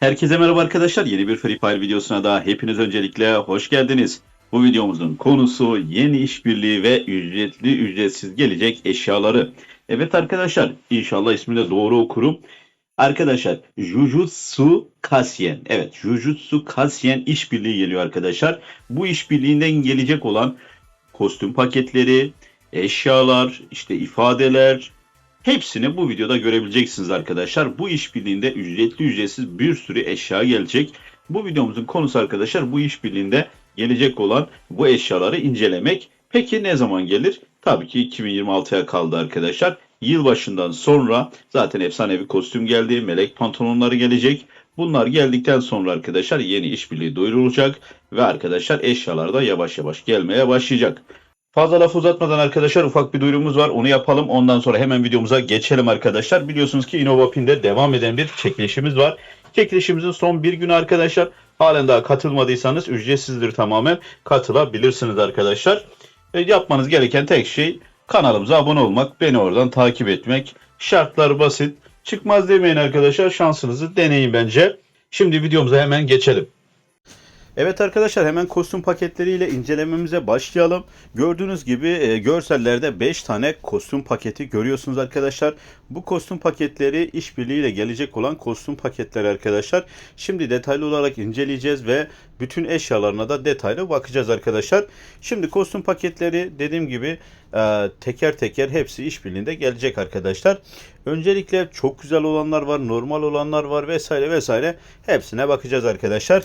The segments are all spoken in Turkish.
Herkese merhaba arkadaşlar. Yeni bir Free Fire videosuna da hepiniz öncelikle hoş geldiniz. Bu videomuzun konusu yeni işbirliği ve ücretli ücretsiz gelecek eşyaları. Evet arkadaşlar inşallah ismini de doğru okurum. Arkadaşlar Jujutsu Kaisen. Evet Jujutsu Kaisen işbirliği geliyor arkadaşlar. Bu işbirliğinden gelecek olan kostüm paketleri, eşyalar, işte ifadeler, Hepsini bu videoda görebileceksiniz arkadaşlar. Bu işbirliğinde ücretli ücretsiz bir sürü eşya gelecek. Bu videomuzun konusu arkadaşlar bu işbirliğinde gelecek olan bu eşyaları incelemek. Peki ne zaman gelir? Tabii ki 2026'ya kaldı arkadaşlar. Yılbaşından sonra zaten efsanevi kostüm geldi. Melek pantolonları gelecek. Bunlar geldikten sonra arkadaşlar yeni işbirliği duyurulacak ve arkadaşlar eşyalar da yavaş yavaş gelmeye başlayacak. Fazla laf uzatmadan arkadaşlar ufak bir duyurumuz var. Onu yapalım. Ondan sonra hemen videomuza geçelim arkadaşlar. Biliyorsunuz ki InnovaPin'de devam eden bir çekilişimiz var. Çekilişimizin son bir günü arkadaşlar. Halen daha katılmadıysanız ücretsizdir tamamen. Katılabilirsiniz arkadaşlar. E, yapmanız gereken tek şey kanalımıza abone olmak. Beni oradan takip etmek. Şartlar basit. Çıkmaz demeyin arkadaşlar. Şansınızı deneyin bence. Şimdi videomuza hemen geçelim. Evet arkadaşlar hemen kostüm paketleriyle incelememize başlayalım. Gördüğünüz gibi e, görsellerde 5 tane kostüm paketi görüyorsunuz arkadaşlar. Bu kostüm paketleri işbirliğiyle gelecek olan kostüm paketleri arkadaşlar. Şimdi detaylı olarak inceleyeceğiz ve bütün eşyalarına da detaylı bakacağız arkadaşlar. Şimdi kostüm paketleri dediğim gibi e, teker teker hepsi işbirliğinde gelecek arkadaşlar. Öncelikle çok güzel olanlar var, normal olanlar var vesaire vesaire. Hepsine bakacağız arkadaşlar.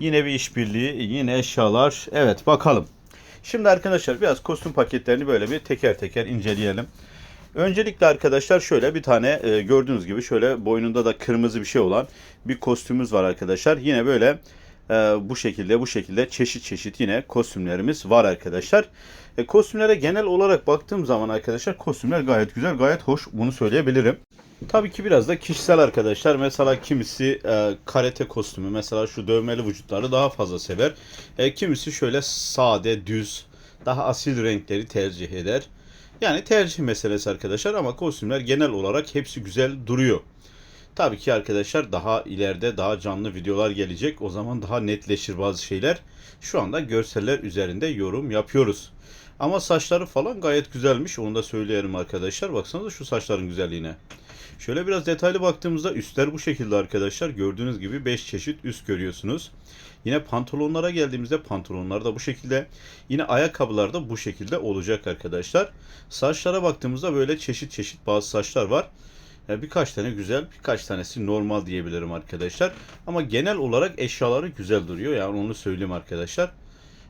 Yine bir işbirliği, yine eşyalar. Evet bakalım. Şimdi arkadaşlar biraz kostüm paketlerini böyle bir teker teker inceleyelim. Öncelikle arkadaşlar şöyle bir tane e, gördüğünüz gibi şöyle boynunda da kırmızı bir şey olan bir kostümümüz var arkadaşlar. Yine böyle e, bu şekilde bu şekilde çeşit çeşit yine kostümlerimiz var arkadaşlar. E, kostümlere genel olarak baktığım zaman arkadaşlar kostümler gayet güzel gayet hoş bunu söyleyebilirim. Tabii ki biraz da kişisel arkadaşlar. Mesela kimisi e, karate kostümü mesela şu dövmeli vücutları daha fazla sever. E, kimisi şöyle sade, düz, daha asil renkleri tercih eder. Yani tercih meselesi arkadaşlar ama kostümler genel olarak hepsi güzel duruyor. Tabii ki arkadaşlar daha ileride daha canlı videolar gelecek. O zaman daha netleşir bazı şeyler. Şu anda görseller üzerinde yorum yapıyoruz. Ama saçları falan gayet güzelmiş. Onu da söyleyelim arkadaşlar. Baksanıza şu saçların güzelliğine. Şöyle biraz detaylı baktığımızda üstler bu şekilde arkadaşlar. Gördüğünüz gibi 5 çeşit üst görüyorsunuz. Yine pantolonlara geldiğimizde pantolonlar da bu şekilde. Yine ayakkabılar da bu şekilde olacak arkadaşlar. Saçlara baktığımızda böyle çeşit çeşit bazı saçlar var. Yani birkaç tane güzel, birkaç tanesi normal diyebilirim arkadaşlar. Ama genel olarak eşyaları güzel duruyor. Yani onu söyleyeyim arkadaşlar.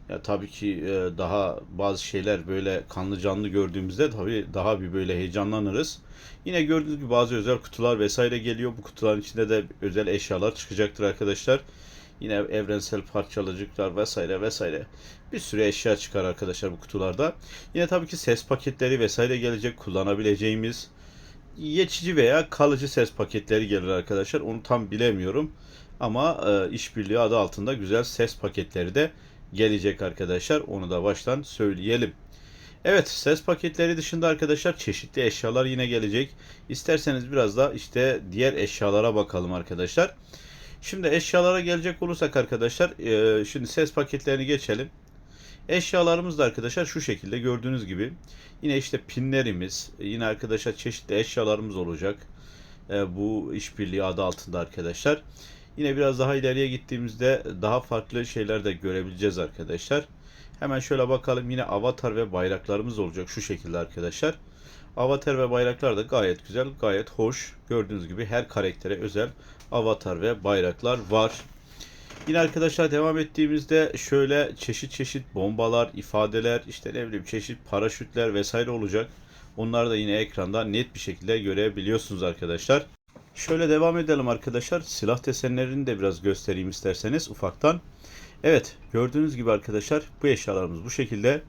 Ya tabii ki e, daha bazı şeyler böyle kanlı canlı gördüğümüzde tabii daha bir böyle heyecanlanırız. Yine gördüğünüz gibi bazı özel kutular vesaire geliyor. Bu kutuların içinde de özel eşyalar çıkacaktır arkadaşlar. Yine evrensel parçalacıklar vesaire vesaire. Bir sürü eşya çıkar arkadaşlar bu kutularda. Yine tabii ki ses paketleri vesaire gelecek kullanabileceğimiz geçici veya kalıcı ses paketleri gelir arkadaşlar. Onu tam bilemiyorum. Ama e, işbirliği adı altında güzel ses paketleri de gelecek arkadaşlar. Onu da baştan söyleyelim. Evet ses paketleri dışında arkadaşlar çeşitli eşyalar yine gelecek. İsterseniz biraz da işte diğer eşyalara bakalım arkadaşlar. Şimdi eşyalara gelecek olursak arkadaşlar e, şimdi ses paketlerini geçelim. Eşyalarımız da arkadaşlar şu şekilde gördüğünüz gibi. Yine işte pinlerimiz, yine arkadaşlar çeşitli eşyalarımız olacak. E, bu işbirliği adı altında arkadaşlar. Yine biraz daha ileriye gittiğimizde daha farklı şeyler de görebileceğiz arkadaşlar. Hemen şöyle bakalım yine avatar ve bayraklarımız olacak şu şekilde arkadaşlar. Avatar ve bayraklar da gayet güzel, gayet hoş. Gördüğünüz gibi her karaktere özel avatar ve bayraklar var. Yine arkadaşlar devam ettiğimizde şöyle çeşit çeşit bombalar, ifadeler, işte ne bileyim çeşit paraşütler vesaire olacak. Onları da yine ekranda net bir şekilde görebiliyorsunuz arkadaşlar. Şöyle devam edelim arkadaşlar. Silah desenlerini de biraz göstereyim isterseniz ufaktan. Evet gördüğünüz gibi arkadaşlar bu eşyalarımız bu şekilde.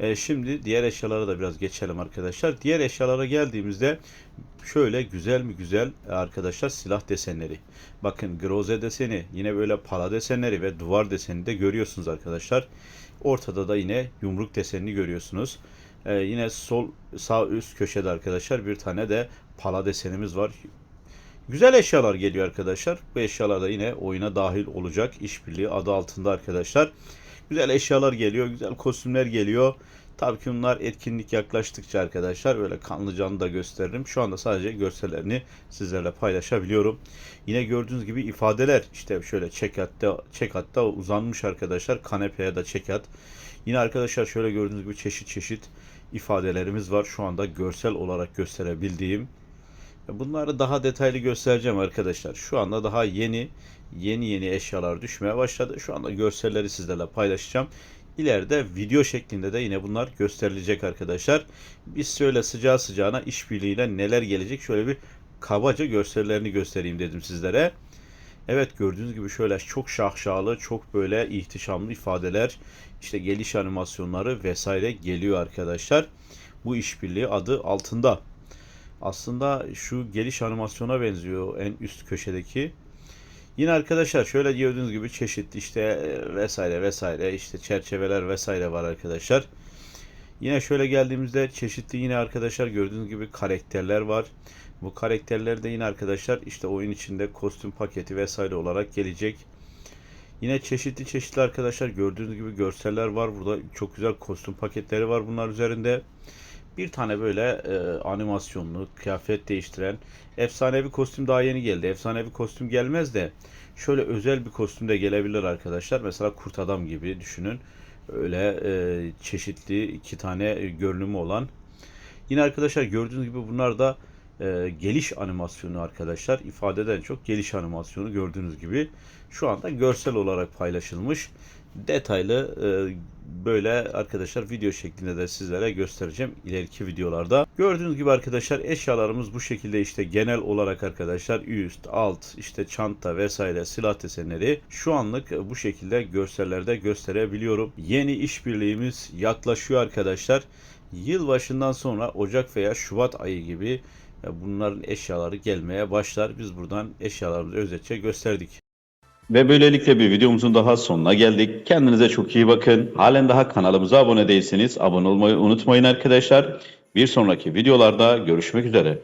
Ee, şimdi diğer eşyalara da biraz geçelim arkadaşlar. Diğer eşyalara geldiğimizde şöyle güzel mi güzel arkadaşlar silah desenleri. Bakın groze deseni yine böyle pala desenleri ve duvar deseni de görüyorsunuz arkadaşlar. Ortada da yine yumruk desenini görüyorsunuz. Ee, yine sol sağ üst köşede arkadaşlar bir tane de pala desenimiz var. Güzel eşyalar geliyor arkadaşlar. Bu eşyalar da yine oyuna dahil olacak. İşbirliği adı altında arkadaşlar. Güzel eşyalar geliyor. Güzel kostümler geliyor. Tabii ki bunlar etkinlik yaklaştıkça arkadaşlar böyle kanlı canlı da gösteririm. Şu anda sadece görsellerini sizlerle paylaşabiliyorum. Yine gördüğünüz gibi ifadeler işte şöyle çekatta çekatta uzanmış arkadaşlar. Kanepeye de çekat. Yine arkadaşlar şöyle gördüğünüz gibi çeşit çeşit ifadelerimiz var. Şu anda görsel olarak gösterebildiğim. Bunları daha detaylı göstereceğim arkadaşlar. Şu anda daha yeni yeni yeni eşyalar düşmeye başladı. Şu anda görselleri sizlerle paylaşacağım. İleride video şeklinde de yine bunlar gösterilecek arkadaşlar. Biz şöyle sıcağı sıcağına işbirliğiyle neler gelecek şöyle bir kabaca görsellerini göstereyim dedim sizlere. Evet gördüğünüz gibi şöyle çok şahşalı, çok böyle ihtişamlı ifadeler, işte geliş animasyonları vesaire geliyor arkadaşlar. Bu işbirliği adı altında. Aslında şu geliş animasyona benziyor en üst köşedeki. Yine arkadaşlar şöyle gördüğünüz gibi çeşitli işte e, vesaire vesaire işte çerçeveler vesaire var arkadaşlar. Yine şöyle geldiğimizde çeşitli yine arkadaşlar gördüğünüz gibi karakterler var. Bu karakterler de yine arkadaşlar işte oyun içinde kostüm paketi vesaire olarak gelecek. Yine çeşitli çeşitli arkadaşlar gördüğünüz gibi görseller var. Burada çok güzel kostüm paketleri var bunlar üzerinde. Bir tane böyle e, animasyonlu, kıyafet değiştiren efsanevi kostüm daha yeni geldi. Efsanevi kostüm gelmez de şöyle özel bir kostüm de gelebilir arkadaşlar. Mesela kurt adam gibi düşünün. Öyle e, çeşitli iki tane görünümü olan. Yine arkadaşlar gördüğünüz gibi bunlar da e, geliş animasyonu arkadaşlar. İfadeden çok geliş animasyonu gördüğünüz gibi şu anda görsel olarak paylaşılmış. Detaylı e, böyle arkadaşlar video şeklinde de sizlere göstereceğim ileriki videolarda. Gördüğünüz gibi arkadaşlar eşyalarımız bu şekilde işte genel olarak arkadaşlar üst, alt, işte çanta vesaire silah desenleri şu anlık bu şekilde görsellerde gösterebiliyorum. Yeni işbirliğimiz yaklaşıyor arkadaşlar. Yılbaşından sonra Ocak veya Şubat ayı gibi e, bunların eşyaları gelmeye başlar. Biz buradan eşyalarımızı özetçe gösterdik. Ve böylelikle bir videomuzun daha sonuna geldik. Kendinize çok iyi bakın. Halen daha kanalımıza abone değilseniz abone olmayı unutmayın arkadaşlar. Bir sonraki videolarda görüşmek üzere.